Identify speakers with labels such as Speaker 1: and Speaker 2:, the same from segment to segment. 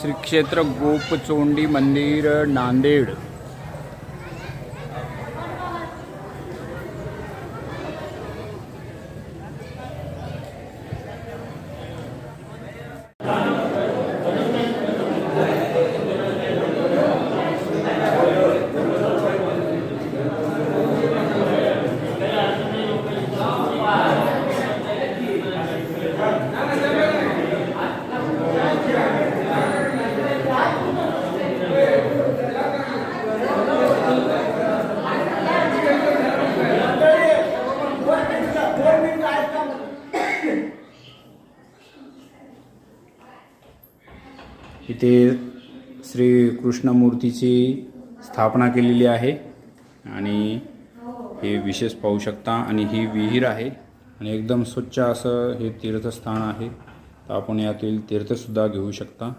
Speaker 1: श्री क्षेत्र गोपचोंडी मंदिर नांदेड. इथे श्री कृष्णमूर्तीची स्थापना केलेली आहे आणि हे विशेष पाहू शकता. आणि ही विहीर आहे आणि एकदम स्वच्छ असं हे तीर्थस्थान आहे. तर आपण यातील तीर्थसुद्धा घेऊ शकता.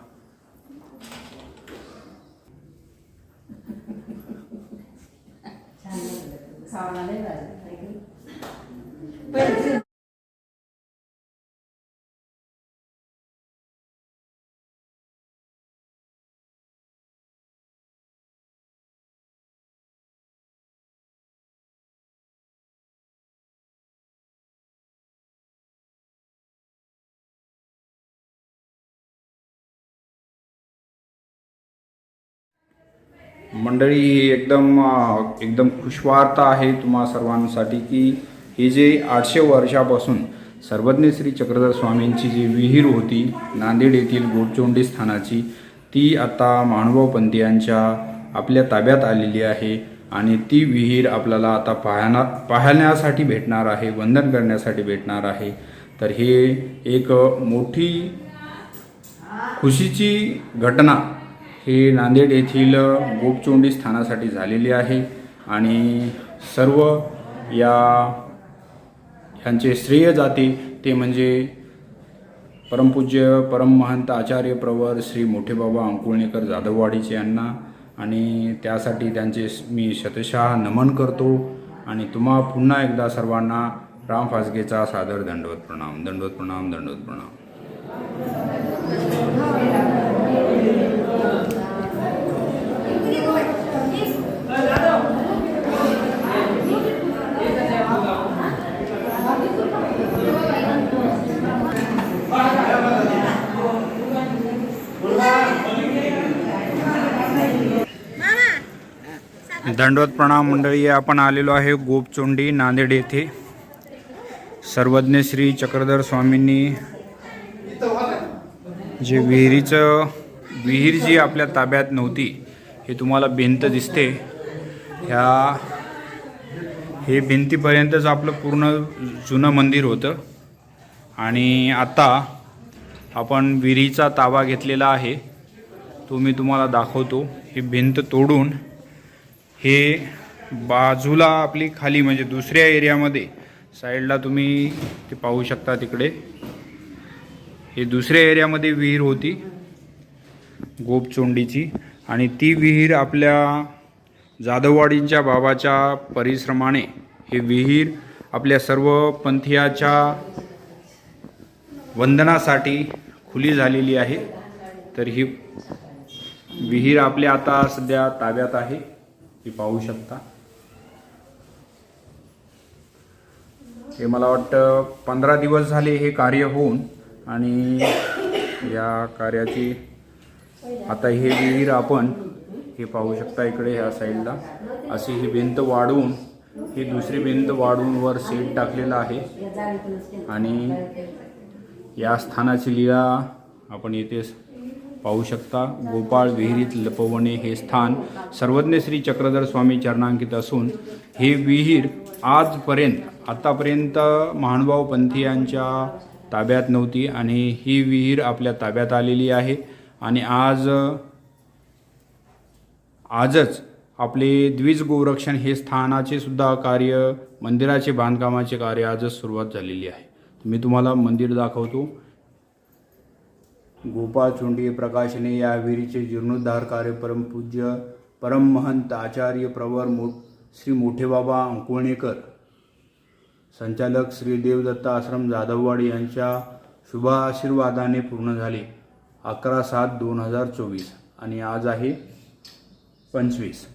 Speaker 1: मंडळी ही एकदम एकदम खुशवार्ता आहे तुम्हा सर्वांसाठी की ही जे आठशे वर्षापासून सर्वज्ञ श्री चक्रधर स्वामींची जी विहीर होती नांदेड येथील गोडचोंडी स्थानाची ती आता महानुभावपंथीयांच्या आपल्या ताब्यात आलेली आहे आणि ती विहीर आपल्याला आता पाहण्या पाहण्यासाठी भेटणार आहे वंदन करण्यासाठी भेटणार आहे. तर हे एक मोठी खुशीची घटना ही नांदेड येथील गोपचोंडी स्थानासाठी झालेली आहे आणि सर्व या ह्यांचे श्रेय जाते ते म्हणजे परमपूज्य परममहंत आचार्य प्रवर श्री मोठेबाबा अंकुळणेकर जाधववाडीचे यांना आणि त्यासाठी त्यांचे मी शतशः नमन करतो आणि तुम्हा पुन्हा एकदा सर्वांना राम फासगेचा सादर दंडवत प्रणाम दंडवत प्रणाम दंडवत प्रणाम. दंडवत प्रणाम मंडळी आपण आलेलो आहे गोपचोंडी नांदेड येथे. सर्वज्ञ श्री चक्रधर स्वामींनी जे विहिरीचं विहीर जी आपल्या ताब्यात नव्हती हे तुम्हाला भिंत दिसते. ह्या हे भिंतीपर्यंतच आपलं पूर्ण जुनं मंदिर होतं. आणि आता आपण विहिरीचा ताबा घेतलेला आहे. तो मी तुम्हाला दाखवतो. ही भिंत तोडून हे बाजूला आपली खाली म्हणजे दुसऱ्या एरियामध्ये साईडला तुम्ही ते पाहू शकता तिकडे. हे दुसऱ्या एरियामध्ये विहीर होती गोपचोंडीची आणि ती विहीर आपल्या जाधववाडींच्या बाबाच्या परिश्रमाने हे विहीर आपल्या सर्व पंथीयाच्या वंदनासाठी खुली झालेली आहे. तर ही विहीर आपल्या आता सध्या ताब्यात आहे. ती पाहू शकता. हे मला वाटतं पंधरा दिवस झाले हे कार्य होऊन आणि या कार्याची आता हे विहीर आपण हे पाहू शकता इकडे ह्या साईडला. अशी ही भिंत वाढवून ही दुसरी भिंत वाढवून वर सेट टाकलेला आहे. आणि या स्थानाची लिळा आपण येथे पाहू शकता. गोपाळ विहिरीत लपवणे हे स्थान सर्वज्ञ श्री चक्रधर स्वामी चरणांकित असून हे विहीर आजपर्यंत आतापर्यंत महानुभाव पंथीयांच्या ताब्यात नव्हती आणि ही विहीर आपल्या ताब्यात आलेली आहे. आणि आज आजच आपले द्विज गोरक्षण हे स्थानाचे सुद्धा कार्य मंदिराचे बांधकामाचे कार्य आजच सुरुवात झालेली आहे. मी तुम्हाला मंदिर दाखवतो. गोपाळ चोंडी प्रकाशने या विहिरीचे जीर्णोद्धार कार्य परमपूज्य परममहंत आचार्य प्रवर मो श्री मोठेबाबा अंकुळणेकर. संचालक श्री देवदत्त आश्रम जाधववाड यांच्या शुभाशीर्वादाने पूर्ण झाले. अकरा सात दोन हजार चोवीस. आणि आज आहे पंचवीस.